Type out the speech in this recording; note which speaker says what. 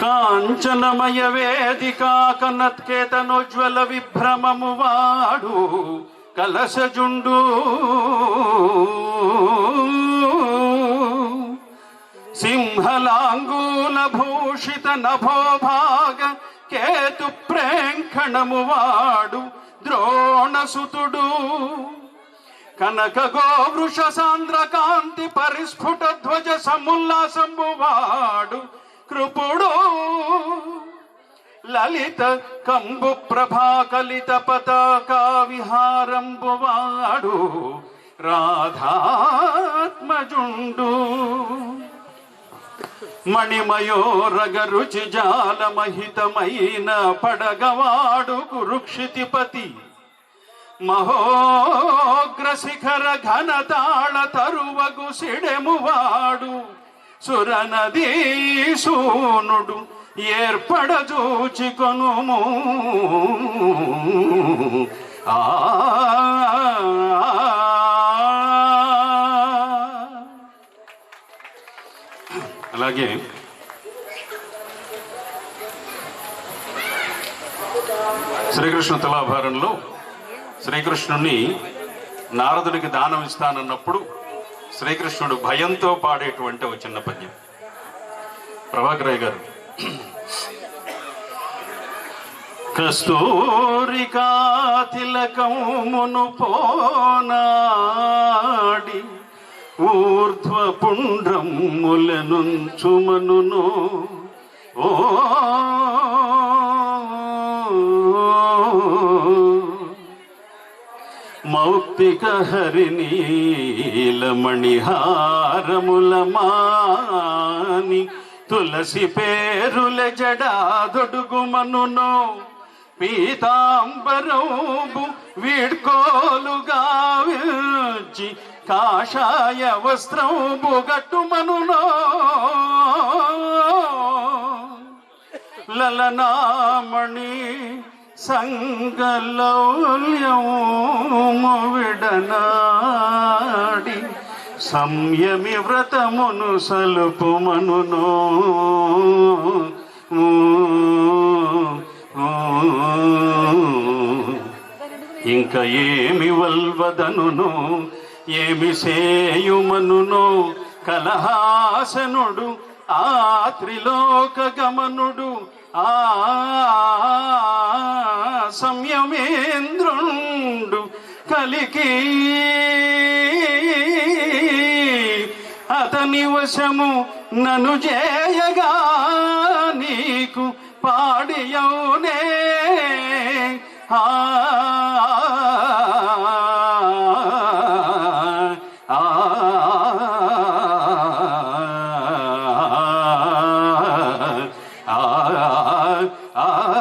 Speaker 1: కాంచనమయ వేదికా కనత్కేతనోజ్వల విభ్రమము వాడు కలసజుండు సింహలాంగూల భూషిత నభోభాగ కేతు ప్రేంఖణము వాడు ద్రోణసుతుడు. కనక గోవృష సాంద్ర కాంతి పరిస్ఫుట ధ్వజ సముల్లాసంబువాడు వాడు కృపుడు. లలిత కంబు ప్రభాకలిత పతాకా విహారంబు వాడు. రాధాత్మజుండు. మణిమయోరగరుచి జాలమహితమైన పడగవాడు కురుక్షితిపతి. మహోగ్రశిఖర ఘనతాళ తరువగు సిడెమువాడు సురనదీ సూనుడు కొనుము ఆ. అలాగే. శ్రీకృష్ణ తులాభారంలో శ్రీకృష్ణుణ్ణి నారదుడికి దానం ఇస్తానన్నప్పుడు శ్రీకృష్ణుడు భయంతో పాడేటువంటి ఒక చిన్న పద్యం. ప్రభాకరయ్య గారు. కస్తూరికా తిలకమును పోనాడి ఊర్ధ్వ పుండ్రములనుంచుమనును ఓ మౌక్తిక హరిణీలమణిహారముల మాని తులసి పేరుల జడాదొడుగుమనును పీతాంబరంబు వీడ్కోలుగా విల్చి కాషాయ వస్త్రంబు గట్టుమనునో లలనామణి సంగలౌల్యము విడనాడి సంయమి వ్రతమును సలుపుమనునో. ఇంక ఏమి వల్వదనును ఏమి సేయుమనునో కలహాసనుడు ఆ త్రిలోక గమనుడు ఆ సంయమేంద్రుండు కలికి. అతని వశము నను చేయగా నీకు పాడియౌనే ఆ. ఆ. ఆ.